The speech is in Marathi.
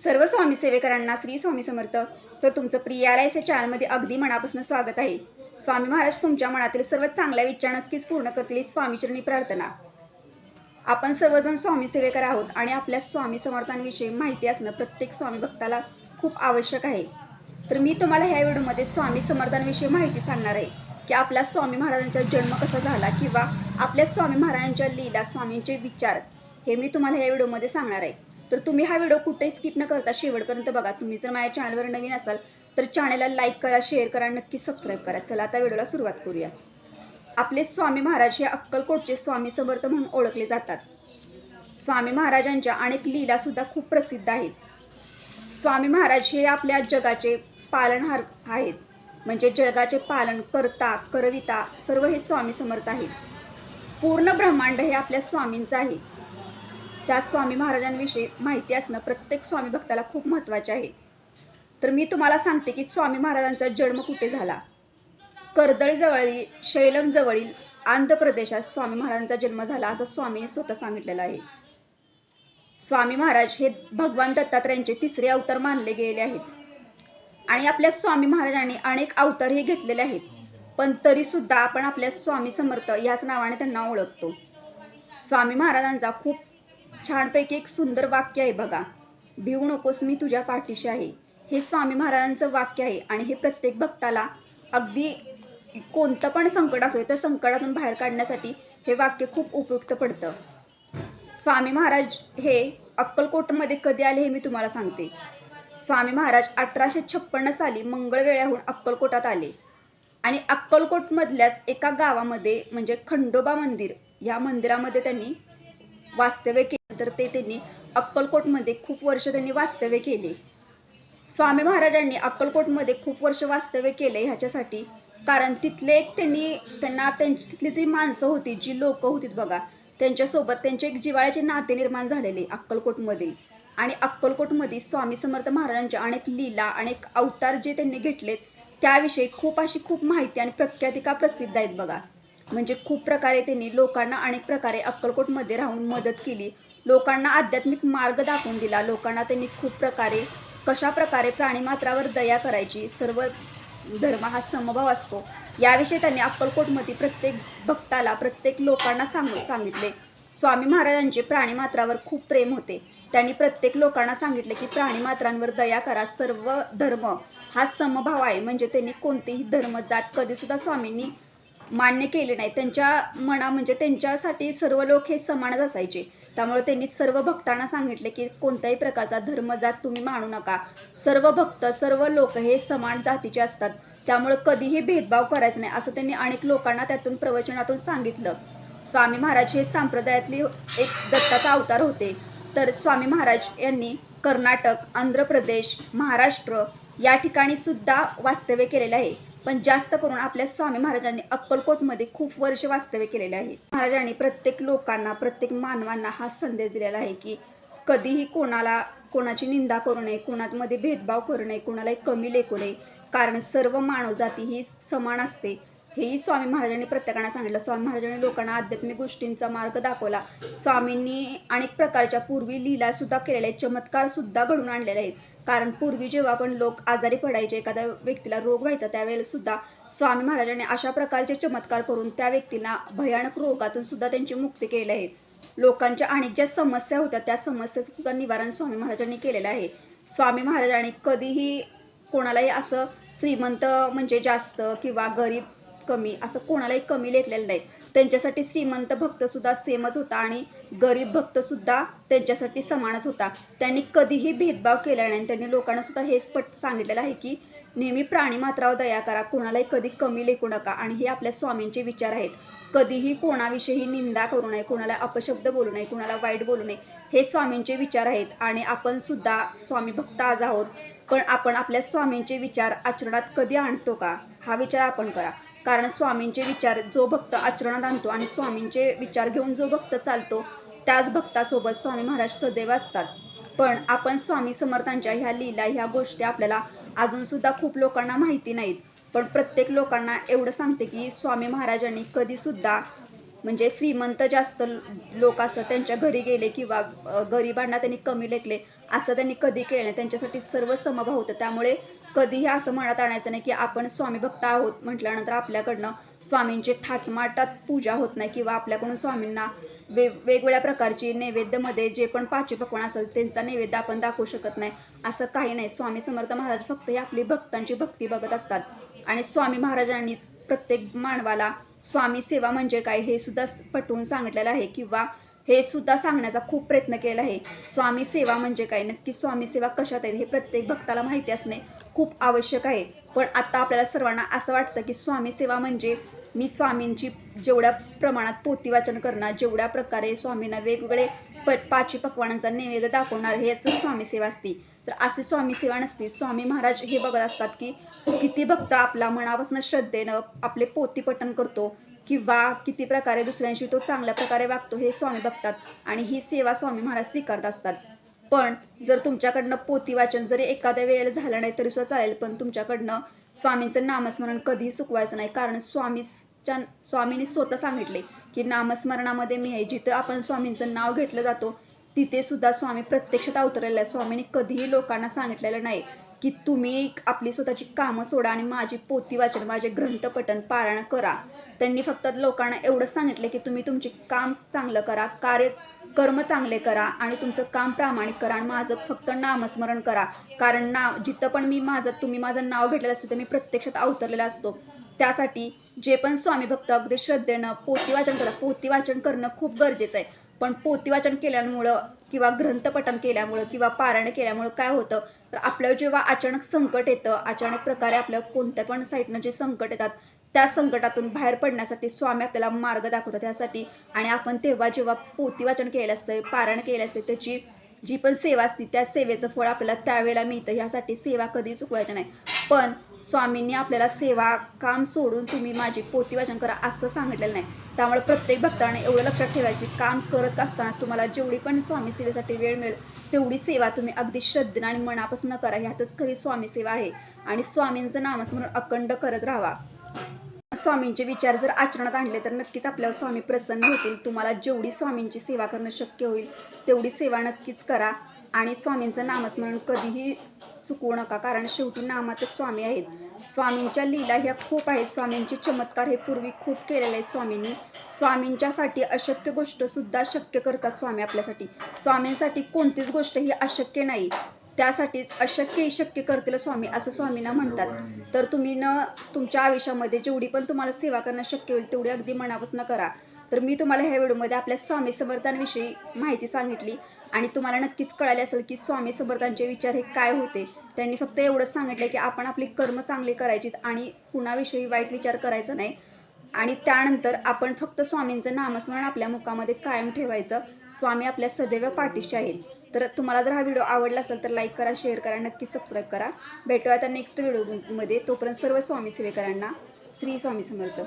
सर्व स्वामी सेवेकरांना श्री स्वामी समर्थ. तर तुमचं प्रियाला या चॅनलमध्ये अगदी मनापासून स्वागत आहे. स्वामी महाराज तुमच्या मनातील सर्व चांगल्या विचार नक्कीच पूर्ण करतील स्वामीचरणी प्रार्थना. आपण सर्वजण स्वामी सेवेकर आहोत आणि आपल्या स्वामी समर्थांविषयी माहिती असणं प्रत्येक स्वामी भक्ताला खूप आवश्यक आहे. तर मी तुम्हाला ह्या व्हिडिओमध्ये स्वामी समर्थांविषयी माहिती सांगणार आहे की आपल्या स्वामी महाराजांचा जन्म कसा झाला किंवा आपल्या स्वामी महाराजांच्या लीला स्वामींचे विचार हे मी तुम्हाला ह्या व्हिडिओमध्ये सांगणार आहे. तर तुम्ही हा व्हिडिओ कुठेही स्किप न करता शेवटपर्यंत बघा. तुम्ही जर माझ्या चॅनलवर नवीन असाल तर चॅनलला लाईक करा शेअर करा नक्की सबस्क्राईब करा. चला आता व्हिडिओला सुरुवात करूया. आपले स्वामी महाराज हे अक्कलकोटचे स्वामी समर्थ म्हणून ओळखले जातात. स्वामी महाराजांच्या अनेक लीलासुद्धा खूप प्रसिद्ध आहेत. स्वामी महाराज हे आपल्या जगाचे पालनहार आहेत. म्हणजे जगाचे पालन करता करविता सर्व हे स्वामी समर्थ आहेत. पूर्ण ब्रह्मांड हे आपल्या स्वामींचं आहे. त्या स्वामी महाराजांविषयी माहिती असणं प्रत्येक स्वामी भक्ताला खूप महत्त्वाचे आहे. तर मी तुम्हाला सांगते की स्वामी महाराजांचा जन्म कुठे झाला? कर्दळीजवळील शैलमजवळील आंध्र प्रदेशात स्वामी महाराजांचा जन्म झाला असं स्वामीने स्वतः सांगितलेलं आहे. स्वामी महाराज हे भगवान दत्तात्रयांचे तिसरे अवतार मानले गेलेले आहेत. आणि आपल्या स्वामी महाराजांनी अनेक अवतारही घेतलेले आहेत. पण तरीसुद्धा आपण आपल्या स्वामी समर्थ याच नावाने त्यांना ओळखतो. स्वामी महाराजांचा खूप छानपैकी एक सुंदर वाक्य आहे बघा. भिवू नकोस मी तुझ्या पाठीशी आहे. हे स्वामी महाराजांचं वाक्य आहे आणि हे प्रत्येक भक्ताला अगदी कोणतं पण संकट असो त्या संकटातून बाहेर काढण्यासाठी हे वाक्य खूप उपयुक्त पडतं. स्वामी महाराज हे अक्कलकोटमध्ये कधी आले हे मी तुम्हाला सांगते. स्वामी महाराज अठराशे छप्पन्न साली मंगळवेळ्याहून अक्कलकोटात आले. आणि अक्कलकोटमधल्याच एका गावामध्ये म्हणजे खंडोबा मंदिर या मंदिरामध्ये त्यांनी वास्तव्य केले. तर ते त्यांनी अक्कलकोटमध्ये खूप वर्ष त्यांनी वास्तव्य केले. स्वामी महाराजांनी अक्कलकोटमध्ये खूप वर्ष वास्तव्य केले ह्याच्यासाठी. कारण तिथले एक त्यांनी त्यांना त्यांची तिथली जी माणसं होती जी लोक होती बघा त्यांच्यासोबत त्यांचे एक जिवाळ्याचे नाते निर्माण झालेले अक्कलकोटमधील. आणि अक्कलकोटमध्ये स्वामी समर्थ महाराजांच्या अनेक लीला अनेक अवतार जे त्यांनी घेतलेत त्याविषयी खूप अशी खूप माहिती आणि प्रख्यातिका प्रसिद्ध आहेत बघा. म्हणजे खूप प्रकारे त्यांनी लोकांना अनेक प्रकारे अक्कलकोटमध्ये राहून मदत केली. लोकांना आध्यात्मिक मार्ग दाखवून दिला. लोकांना त्यांनी खूप प्रकारे कशा प्रकारे प्राणीमात्रावर दया करायची सर्व धर्म हा समभाव असतो. याविषयी त्यांनी अक्कलकोटमध्ये प्रत्येक भक्ताला प्रत्येक लोकांना सांगू सांगितले. स्वामी महाराजांचे प्राणीमात्रावर खूप प्रेम होते. त्यांनी प्रत्येक लोकांना सांगितले की प्राणीमात्रांवर दया करा. सर्व धर्म हा समभाव आहे. म्हणजे त्यांनी कोणतीही धर्म जात कधीसुद्धा स्वामींनी मान्य केले नाही. त्यांच्या मना म्हणजे त्यांच्यासाठी सर्व लोक हे समानच असायचे. त्यामुळे त्यांनी सर्व भक्तांना सांगितले की कोणत्याही प्रकारचा धर्मजात तुम्ही मानू नका. सर्व भक्त सर्व लोक हे समान जातीचे असतात. त्यामुळे कधीही भेदभाव करायचा नाही असं त्यांनी अनेक लोकांना त्यातून प्रवचनातून सांगितलं. स्वामी महाराज हे संप्रदायातली एक दत्ताचा अवतार होते. तर स्वामी महाराज यांनी कर्नाटक आंध्र प्रदेश महाराष्ट्र या ठिकाणी सुद्धा वास्तव्य केलेलं आहे. पण जास्त करून आपल्या स्वामी महाराजांनी अक्कलकोटमध्ये खूप वर्ष वास्तव्य केलेले आहे. महाराजांनी प्रत्येक लोकांना प्रत्येक मानवांना हा संदेश दिलेला आहे की कधीही कोणाला कोणाची निंदा करू नये कोणामध्ये भेदभाव करू नये कोणालाही कमी लेखू नये. कारण सर्व मानवजाती ही समान असते. हेही स्वामी महाराजांनी प्रत्येकांना सांगितलं. स्वामी महाराजांनी लोकांना आध्यात्मिक गोष्टींचा मार्ग दाखवला. स्वामींनी अनेक प्रकारच्या पूर्वी लीलासुद्धा केलेल्या आहेत. चमत्कारसुद्धा घडून आणलेले आहेत. कारण पूर्वी जेव्हा पण लोक आजारी पडायचे एखाद्या व्यक्तीला रोग व्हायचा त्यावेळेलासुद्धा स्वामी महाराजांनी अशा प्रकारचे चमत्कार करून त्या व्यक्तीला भयानक रोगातून सुद्धा त्यांची मुक्ती केली आहे. लोकांच्या अनेक ज्या समस्या होत्या त्या समस्याचं सुद्धा निवारण स्वामी महाराजांनी केलेलं आहे. स्वामी महाराजांनी कधीही कोणालाही असं श्रीमंत म्हणजे जास्त किंवा गरीब कमी असं कोणालाही कमी लेखलेलं नाही. त्यांच्यासाठी श्रीमंत भक्तसुद्धा सेमच होता आणि गरीब भक्तसुद्धा त्यांच्यासाठी समानच होता. त्यांनी कधीही भेदभाव केला नाही त्यांनी लोकांना सुद्धा हे स्पष्ट सांगितलेलं आहे की नेहमी प्राणीमात्रावर दया करा कोणालाही कधी कमी लेखू नका आणि हे आपल्या स्वामींचे विचार आहेत. कधीही कोणाविषयी निंदा करू नये कोणाला अपशब्द बोलू नये कोणाला वाईट बोलू नये हे स्वामींचे विचार आहेत आणि आपण सुद्धा स्वामी भक्त आज आहोत. पण आपण आपल्या स्वामींचे विचार आचरणात कधी आणतो का? हा विचार आपण करा. कारण स्वामींचे विचार जो भक्त आचरणात आणतो आणि स्वामींचे विचार घेऊन जो भक्त चालतो त्याच भक्तासोबत स्वामी महाराज सदैव असतात. पण आपण स्वामी समर्थांच्या ह्या लीला ह्या गोष्टी आपल्याला अजूनसुद्धा खूप लोकांना माहिती नाहीत. पण प्रत्येक लोकांना एवढं सांगते की स्वामी महाराजांनी कधीसुद्धा म्हणजे श्रीमंत जास्त लोक असतात त्यांच्या घरी गेले किंवा गरिबांना त्यांनी कमी लेखले असं त्यांनी कधी केलं नाही. त्यांच्यासाठी सर्व समभाव होतं. त्यामुळे कधीही असं म्हणत आणायचं नाही की आपण स्वामी भक्त आहोत म्हटल्यानंतर आपल्याकडनं स्वामींची थाटमाटात पूजा होत नाही किंवा आपल्याकडून स्वामींना वे वेगवेगळ्या प्रकारची नैवेद्यमध्ये जे पण पाचवी पकवान असेल त्यांचा नैवेद्य आपण दाखवू शकत नाही. असं काही नाही. स्वामी समर्थ महाराज फक्त हे आपली भक्तांची भक्ती बघत असतात. आणि स्वामी महाराजांनीच प्रत्येक मानवाला स्वामी सेवा म्हणजे काय हे सुद्धा पटवून सांगितलेलं आहे. किंवा हे सुद्धा सांगण्याचा खूप प्रयत्न केला आहे. स्वामी सेवा म्हणजे काय? नक्की स्वामी सेवा कशात आहेत हे प्रत्येक भक्ताला माहिती असणे खूप आवश्यक आहे. पण आता आपल्याला सर्वांना असं वाटतं की स्वामी सेवा म्हणजे मी स्वामींची जेवढ्या प्रमाणात पोती वाचन करणार जेवढ्या प्रकारे स्वामींना वेगवेगळे प पाची पकवानांचा नैवेद्य दाखवणार हेच स्वामीसेवा असते. तर अशी स्वामी सेवा नसते. स्वामी महाराज हे बघत असतात की किती भक्त आपला मनापासून श्रद्धेनं आपले पोती पठण करतो किंवा किती प्रकारे दुसऱ्यांशी तो चांगल्या प्रकारे वागतो हे स्वामी बघतात आणि ही सेवा स्वामी महाराज स्वीकारत असतात. पण जर तुमच्याकडनं पोती वाचन जरी एखाद्या वेळेला झालं नाही तरी सुद्धा चालेल पण तुमच्याकडनं स्वामींचं नामस्मरण कधीही चुकवायचं नाही. कारण स्वामीच्या स्वामींनी स्वतः सांगितले की नामस्मरणामध्ये मी आहे. जिथं आपण स्वामींचं नाव घेतलं जातो तिथे सुद्धा स्वामी प्रत्यक्षात अवतरलेला आहे स्वामींनी कधीही लोकांना सांगितलेलं नाही. की तुम्ही आपली स्वतःची कामं सोडा आणि माझी पोती वाचन माझे ग्रंथपठण पारायण करा. त्यांनी फक्त लोकांना एवढं सांगितलं की तुम्ही तुमचे काम चांगलं करा कार्य कर्म चांगले करा आणि तुमचं काम प्रामाणिक करा आणि माझं फक्त नामस्मरण करा. कारण नाव जिथं पण मी माझं तुम्ही माझं नाव घेतलेलं असतं तर मी प्रत्यक्षात अवतरलेला असतो. त्यासाठी जे पण स्वामी भक्त अगदी श्रद्धेनं पोती वाचन करा. पोती वाचन करणं खूप गरजेचं आहे. पण पोतीवाचन केल्यामुळं किंवा ग्रंथपठन केल्यामुळं किंवा पारायण केल्यामुळं काय होतं? तर आपल्यावर जेव्हा अचानक संकट येतं अचानक प्रकारे आपल्या कोणत्या पण साईडनं जे संकट येतात त्या संकटातून बाहेर पडण्यासाठी स्वामी आपल्याला मार्ग दाखवतात. त्यासाठी आणि आपण तेव्हा जेव्हा पोती वाचन केलेलं असतं पारायण केले असते त्याची जी पण सेवा असते त्या सेवेचं फळ आपल्याला त्यावेळेला मिळतं. ह्यासाठी सेवा कधी चुकवायची नाही. पण स्वामींनी आपल्याला सेवा काम सोडून तुम्ही माझी पोती वाचन करा असं सांगितलेलं नाही. त्यामुळे प्रत्येक भक्ताने एवढं लक्षात ठेवायची काम करत असताना तुम्हाला जेवढी पण स्वामी सेवेसाठी वेळ मिळेल तेवढी सेवा तुम्ही अगदी श्रद्धेनं आणि मनापासून करा. ह्यातच खरी स्वामी सेवा आहे. आणि स्वामींचं नामस्मरण अखंड करत राहावा. स्वामींचे विचार जर आचरणात आणले तर नक्कीच आपल्यावर स्वामी प्रसन्न होतील. तुम्हाला जेवढी स्वामींची सेवा करणं शक्य होईल तेवढी सेवा नक्कीच करा. आणि स्वामींचं नामस्मरण कधीही चुकवू नका कारण शेवटी नामातच स्वामी आहेत. स्वामींच्या लीला ह्या खूप आहेत. स्वामींचे चमत्कार हे पूर्वी खूप केलेले आहेत स्वामींनी. स्वामींच्यासाठी अशक्य गोष्टसुद्धा शक्य करतात स्वामी आपल्यासाठी. स्वामींसाठी कोणतीच गोष्ट ही अशक्य नाही. त्यासाठीच अशक्य शक्य करतील स्वामी असं स्वामींना म्हणतात. तर तुम्ही न तुमच्या आयुष्यामध्ये जेवढी पण तुम्हाला सेवा करणं शक्य होईल तेवढी अगदी मनापासून करा. तर मी तुम्हाला ह्या व्हिडिओमध्ये आपल्या स्वामी समर्थांविषयी माहिती सांगितली आणि तुम्हाला नक्कीच कळाले असेल की स्वामी समर्थांचे विचार हे काय होते. त्यांनी फक्त एवढंच सांगितलं की आपण आपली कर्म चांगली करायचीत आणि कुणाविषयी वाईट विचार करायचा नाही. आणि त्यानंतर आपण फक्त स्वामींचं नामस्मरण आपल्या मुखामध्ये कायम ठेवायचं. स्वामी आपल्या सदैव पाठीशी आहेत. तर तुम्हाला जर हा व्हिडिओ आवडला असेल तर लाईक करा शेअर करा नक्की सबस्क्राईब करा. भेटूया आता नेक्स्ट व्हिडिओमध्ये. तोपर्यंत सर्व स्वामी सेवेकरांना श्री स्वामी समर्थ.